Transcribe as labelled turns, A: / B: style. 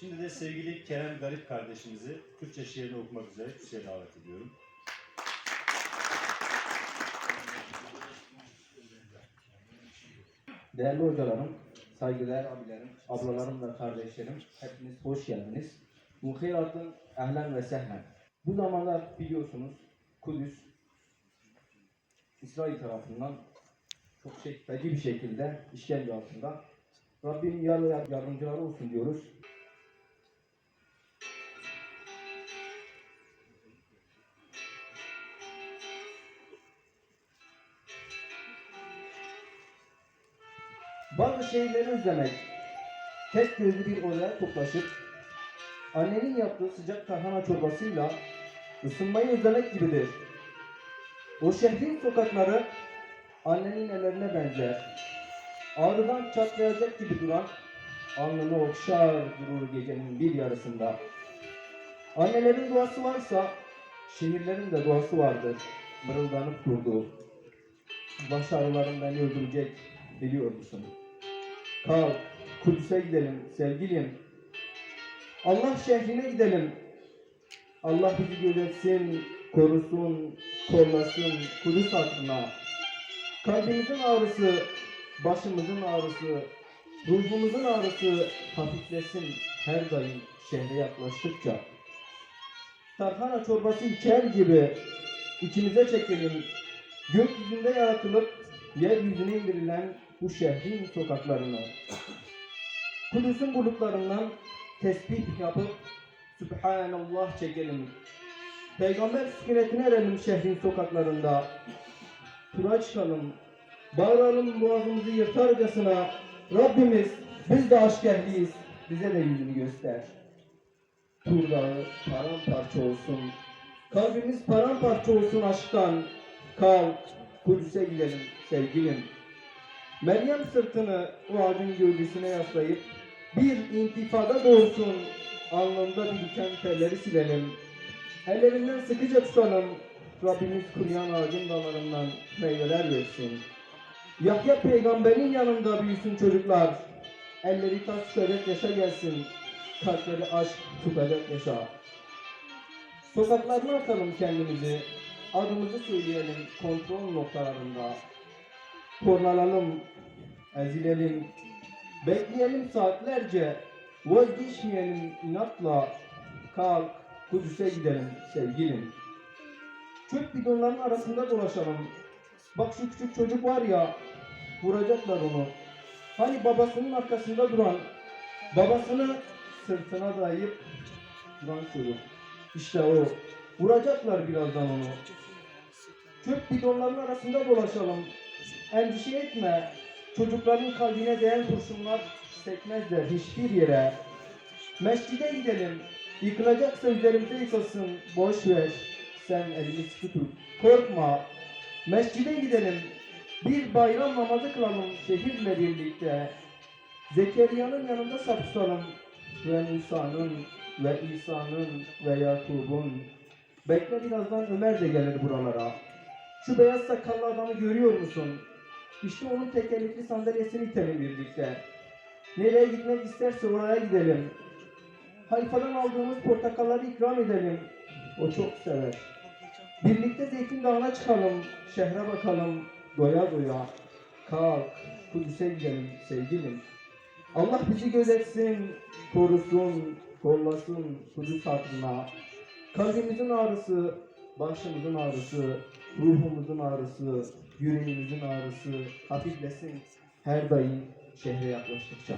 A: Şimdi de sevgili Kerem Garip kardeşimizi Türkçe şiirini okumak üzere kürsüye davet ediyorum.
B: Değerli hocalarım, saygıdeğer abilerim, ablalarım ve kardeşlerim, hepiniz hoş geldiniz. Muhiratın ehlen ve sehlen. Bu zamanlar biliyorsunuz Kudüs, İsrail tarafından çok şey, feci bir şekilde işkence altında. Rabbim yar yardımcıları olsun diyoruz. Bazı şehirleri özlemek, tek gözlü bir odaya toplaşıp annenin yaptığı sıcak tarhana çorbasıyla ısınmayı özlemek gibidir. O şehrin sokakları annenin ellerine benzer. Ağrıdan çatlayacak gibi duran alnını okşar durur gecenin bir yarısında. Annelerin duası varsa şehirlerin de duası vardır. Mırıldanıp durduğu. Baş ağrılarım beni öldürecek biliyor musun? Kalk, Kudüs'e gidelim sevgilim. Allah şehrine gidelim. Allah bizi gözetsin, korusun, kollasın Kudüs hatırına. Kalbimizin ağrısı, başımızın ağrısı, ruhumuzun ağrısı hafiflesin her daim şehre yaklaştıkça. Tarhana çorbası içer gibi içimize çekelim. Gökyüzünde yaratılıp yeryüzüne indirilen bu şehrin sokaklarını. Kudüs'ün bulutlarından tesbih yapıp Sübhanallah çekelim. Peygamber sükunetine erelim şehrin sokaklarında. Tura çıkalım. Bağıralım boğazımızı yırtarcasına. Rabbimiz biz de aşk ehliyiz. Bize de yüzünü göster. Tur dağı paramparça olsun. Kalbimiz paramparça olsun aşktan. Kalk Kudüs'e gidelim sevgilim. Meryem sırtını o ağacın gövdesine yaslayıp bir intifada doğsun. Alnında biriken terleri silelim. Ellerinden sıkıca tutalım. Rabbimiz kuruyan ağacın dallarından meyveler versin. Yahya peygamberin yanında büyüsün çocuklar. Elleri taş tutacak yaşa gelsin. Kalpleri aşk tutacak yaşa. Sokaklarına atalım kendimizi. Adımızı söyleyelim kontrol noktalarında. Kornalalım, ezilelim. Bekleyelim saatlerce. Vazgeçmeyelim inatla. Kalk, Kudüs'e gidelim sevgilim. Çöp bidonların arasında dolaşalım. Bak şu küçük çocuk var ya, vuracaklar onu. Hani babasının arkasında duran, babasını sırtına dayayıp duran çocuk. İşte o. Vuracaklar birazdan onu. Çöp bidonların arasında dolaşalım. Endişe etme. Çocukların kalbine değen kurşunlar sekmezler hiçbir yere. Mescide gidelim. Yıkılacaksa üzerimize yıkılsın. Boş ver. Sen elini sıkı tut. Korkma. Mescide gidelim. Bir bayram namazı kılalım şehirle birlikte. Zekeriya'nın yanında saf tutalım. Ve Musa'nın ve İsa'nın ve Yakub'un. Bekle birazdan Ömer de gelir buralara. Şu beyaz sakallı adamı görüyor musun? İşte onun tekerlekli sandalyesini itelim birlikte. Nereye gitmek isterse oraya gidelim. Hayfadan aldığımız portakalları ikram edelim. O çok sever. Birlikte Zeytin Dağı'na çıkalım. Şehre bakalım. Doya doya. Kalk. Kudüs'e gidelim sevgilim. Allah bizi gözetsin, korusun, kollasın Kudüs hatırına. Kalbimizin ağrısı, başımızın ağrısı, ruhumuzun ağrısı, yüreğimizin ağrısı hafiflesin her daim şehre yaklaştıkça.